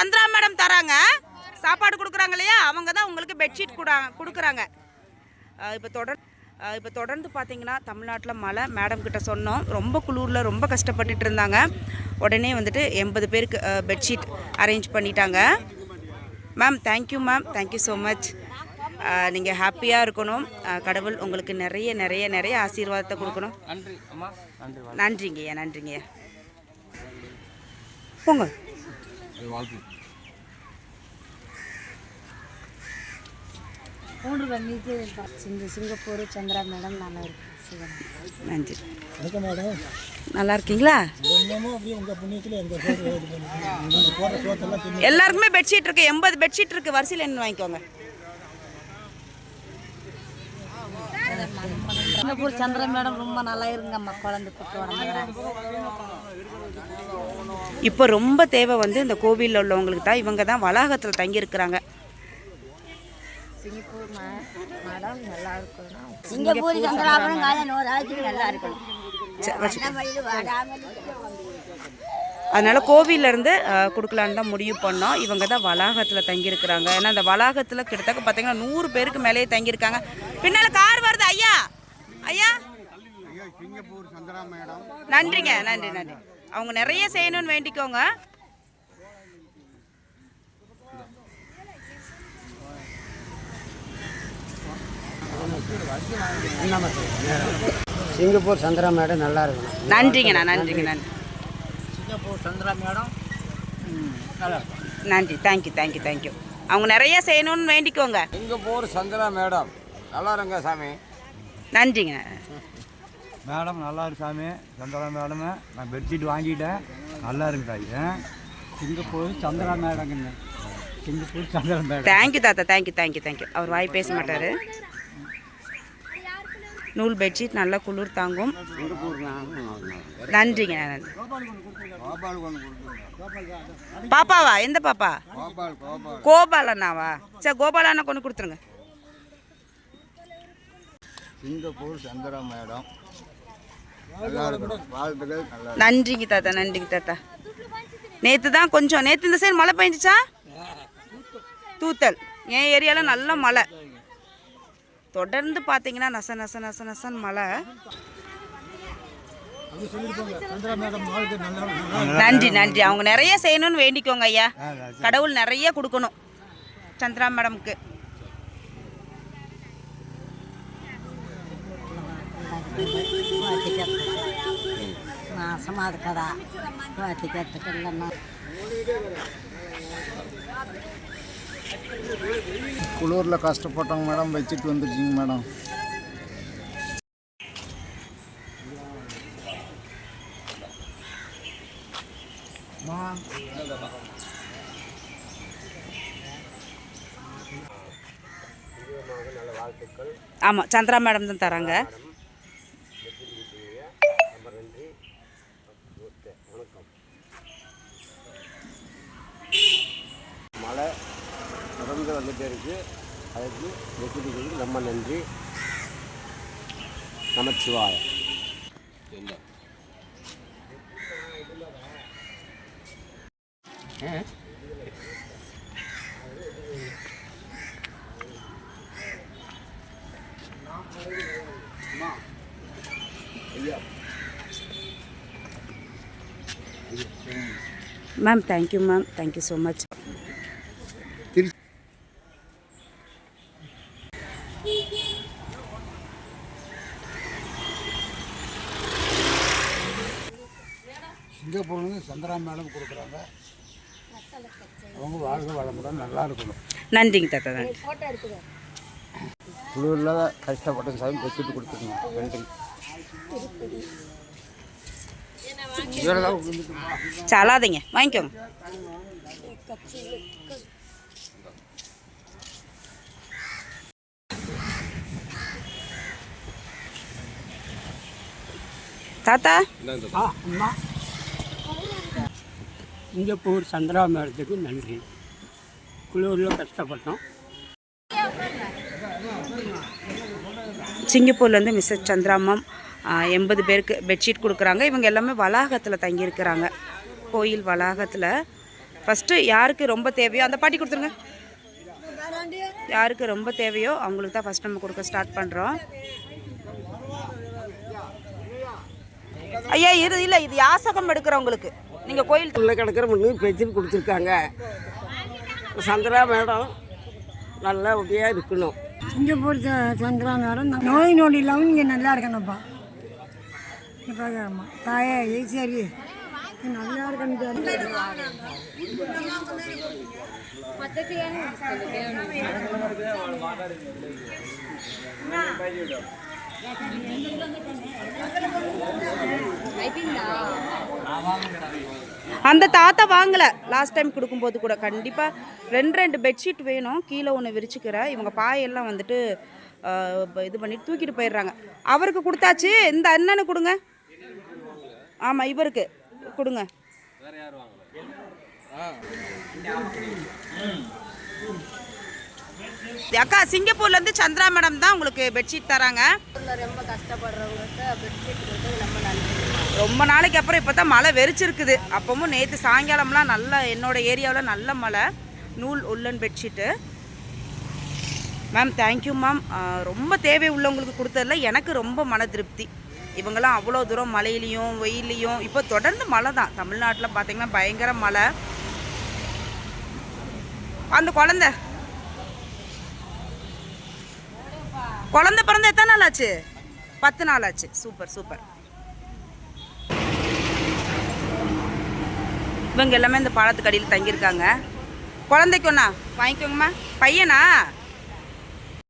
Chandra madam தராங்க. சாப்பாடு கொடுக்குறாங்க இல்லையா? அவங்க தான் உங்களுக்கு பெட்ஷீட் கூட கொடுக்குறாங்க. இப்போ தொடர் இப்போ தொடர்ந்து பார்த்தீங்கன்னா தமிழ்நாட்டில் மழை மேடம் கிட்ட சொன்னோம். ரொம்ப குளூரில் ரொம்ப கஷ்டப்பட்டுட்டு இருந்தாங்க. உடனே வந்துட்டு எண்பது பேருக்கு பெட்ஷீட் அரேஞ்ச் பண்ணிட்டாங்க. Ma'am thank you ma'am thank you so much நீங்கள் ஹாப்பியாக இருக்கணும். கடவுள் உங்களுக்கு நிறைய நிறைய நிறைய ஆசீர்வாதத்தை கொடுக்கணும். நன்றிங்கய்யா நன்றிங்கய்யா. போங்க. வாழ்த்து. சிங்கப்பூர் சந்திரா மேடம் நல்லா இருக்கு சிவன். நன்றி. வணக்கம் மேடம். நல்லா இருக்கீங்களா? எல்லாருக்குமே பெட்ஷீட் இருக்கு எண்பது பெட்ஷீட் இருக்கு. வரிசையில் என்ன வாங்கிக்கோங்க. சிங்கப்பூர் சந்திரா மேடம் ரொம்ப நல்லா இருங்கம்மா குழந்தை கூட்டு வராங்க இப்போ ரொம்ப தேவை வந்து இந்த கோவிலில் உள்ளவங்களுக்கு தான் இவங்க தான் வளாகத்தில் தங்கியிருக்கிறாங்க. சிங்கப்பூர் மேடம் நல்லா இருக்கணும் சிங்கப்பூர் சந்திராபுரம் காலையில் ஒரு ஆட்சி நல்லா இருக்கணும். அதனால கோவில்ல இருந்து அஹ், கொடுக்கலான்னு தான் முடிவு பண்ணோம். இவங்க தான் வளாகத்தில் தங்கியிருக்கிறாங்க. ஏன்னா அந்த வளாகத்தில் கிட்டத்தட்ட பார்த்தீங்கன்னா நூறு பேருக்கு மேலேயே தங்கியிருக்காங்க. பின்னால் கார் வருது ஐயா! ஐயா. சிங்கப்பூர் சந்திரா மேடம். நன்றிங்க நன்றி நன்றி. அவங்க நிறைய செய்யணும்னு வேண்டிக்கோங்க. சிங்கப்பூர் சந்திரா மேடம் நல்லா இருக்கணும். நன்றிங்கண்ணா நன்றிங்க நன்றி. சிங்கப்பூர் சந்திரா மேடம். நல்லா நன்றி thank you thank you thank you அவங்க நிறைய செய்யணும்னு வேண்டிக்கோங்க. சிங்கப்பூர் சந்திரா மேடம். நல்லா இருங்க சாமி. நன்றிங்க. மேடம் நல்லா இருக்கு சாமி. சந்திரா மேடம். நான் பெட்ஷீட் வாங்கிட்டேன். நல்லா இருக்கு தாய்? Singapore Chandra மேடங்க Singapore Chandra madam. Thank you தாத்தா. Thank you thank you thank you அவர் வாய் பேச மாட்டார். நூல் பெட்ஷீட் நல்லா குளிர் தாங்கும். நன்றிங்க நன்றி. பாப்பாவா? எந்த பாப்பா? கோபால் கோபால். கோபால் அண்ணாவா சரி கோபால் அண்ணா கொண்டு கொடுத்துருங்க. சிங்கப்பூர் சந்திரா மேடம் நல்லா இருக்கணும் வாழ்த்துக்கள் நல்லா நன்றிங்க தாத்தா நன்றிங்க தாத்தா நேற்று தான் கொஞ்சம் நேற்று இந்த சைடு மழை பெஞ்சிச்சா? தூத்தல். என் ஏரியாவில் நல்ல மழை. தொடர்ந்து பார்த்தீங்கன்னா நச நச நச நசன் மழை. நன்றி நன்றி. அவங்க நிறைய செய்யணும்னு வேண்டிக்கோங்க ஐயா. கடவுள் நிறைய கொடுக்கணும். சந்திரா மேடம்க்கு. மாசமாக இருக்கதா வாத்திக்கிறதுக்கு இல்லைன்னா குளூரில் கஷ்டப்பட்டவங்க மேடம் வச்சுட்டு வந்துருக்கீங்க மேடம் ஆமாம் சந்திரா மேடம் தான் தராங்க. வந்துகிட்டே இருக்குது அதுக்கு வெற்றிக்கு ரொம்ப நன்றி. நமச்சிவாய. Ma'am thank you ma'am thank you so much சிங்கப்பூர்லேருந்து Chandra madam கொடுக்குறாங்க. அவங்க வாழ்க்கை வளமுடன் நல்லா இருக்கணும். நன்றிங்க தாத்தா நன்றி. குளூரில் கஷ்டப்பட்ட சாமி வச்சுட்டு கொடுத்துருங்க நன்றி. சலாதீங்க வாங்கிக்கோங்க. தாத்தா? சிங்கப்பூர் சந்திரா மேடத்துக்கு நன்றி. குளூரில் கஷ்டப்பட்டோம். சிங்கப்பூர்லேருந்து மிஸ்ஸஸ் சந்திராமம் எண்பது பேருக்கு பெட்ஷீட் கொடுக்குறாங்க. இவங்க எல்லாமே வளாகத்தில் தங்கியிருக்கிறாங்க. கோயில் வளாகத்தில். ஃபஸ்ட்டு யாருக்கு ரொம்ப தேவையோ அந்த பாட்டி கொடுத்துருங்க. யாருக்கு ரொம்ப தேவையோ அவங்களுக்கு தான் ஃபஸ்ட் நம்ம கொடுக்க ஸ்டார்ட் பண்ணுறோம் ஐயா இரு இல்லை இது யாசகம் எடுக்கிறவங்களுக்கு நீங்கள் கோயில் உள்ள கிடக்கிற மண்ணு பெட்ஷீட் கொடுத்துருக்காங்க. சந்திரா மேடம் நல்லபடியாக இருக்கணும். சிங்கப்பூர் சந்திரா மேடம் நோய் நொடி இல்லாமல் நீங்கள் நல்லா இருக்கணும்ப்பா. இப்போ அம்மா தாயே சரி. நல்லா இருக்கணும் அந்த தாத்தா வாங்கலை. லாஸ்ட் டைம் கொடுக்கும்போது கூட. கண்டிப்பாக ரெண்டு ரெண்டு பெட்ஷீட் வேணும். கீழே ஒன்று விரிச்சுக்கிறேன் இவங்க பாயெல்லாம் வந்துட்டு இது பண்ணிட்டு தூக்கிட்டு போயிடுறாங்க. அவருக்கு கொடுத்தாச்சு. இந்த அண்ணனு கொடுங்க. ஆமாம் இவருக்கு. கொடுங்க. அக்கா சிங்கப்பூர்லேருந்து சந்திரா மேடம் தான் உங்களுக்கு பெட்ஷீட் தராங்க. ரொம்ப கஷ்டப்படுறவங்களுக்கு ரொம்ப நாளைக்கு அப்புறம் இப்போ தான் மழை வெறிச்சிருக்குது. அப்பவும் நேற்று சாயங்காலம்லாம் நல்ல என்னோட ஏரியாவில் நல்ல மழை. நூல் உள்ளன் பெட்ஷீட்டு மேம் தேங்க்யூ மேம் ரொம்ப தேவை உள்ளவங்களுக்கு கொடுத்ததில்ல எனக்கு ரொம்ப மன திருப்தி. இவங்கெல்லாம் அவ்வளோ தூரம் மழையிலையும் வெயிலையும் இப்போ தொடர்ந்து மழை தான். தமிழ்நாட்டில் பார்த்தீங்கன்னா பயங்கர மழை. அந்த குழந்த குழந்த பிறந்த எத்தனை நாள் ஆச்சு? பத்து நாள் ஆச்சு. Super super. இவங்க எல்லாமே இந்த பாலத்துக்கு அடியில் தங்கியிருக்காங்க. குழந்தைக்கு ஒண்ணா? வாங்கிக்கோங்கம்மா. பையனா?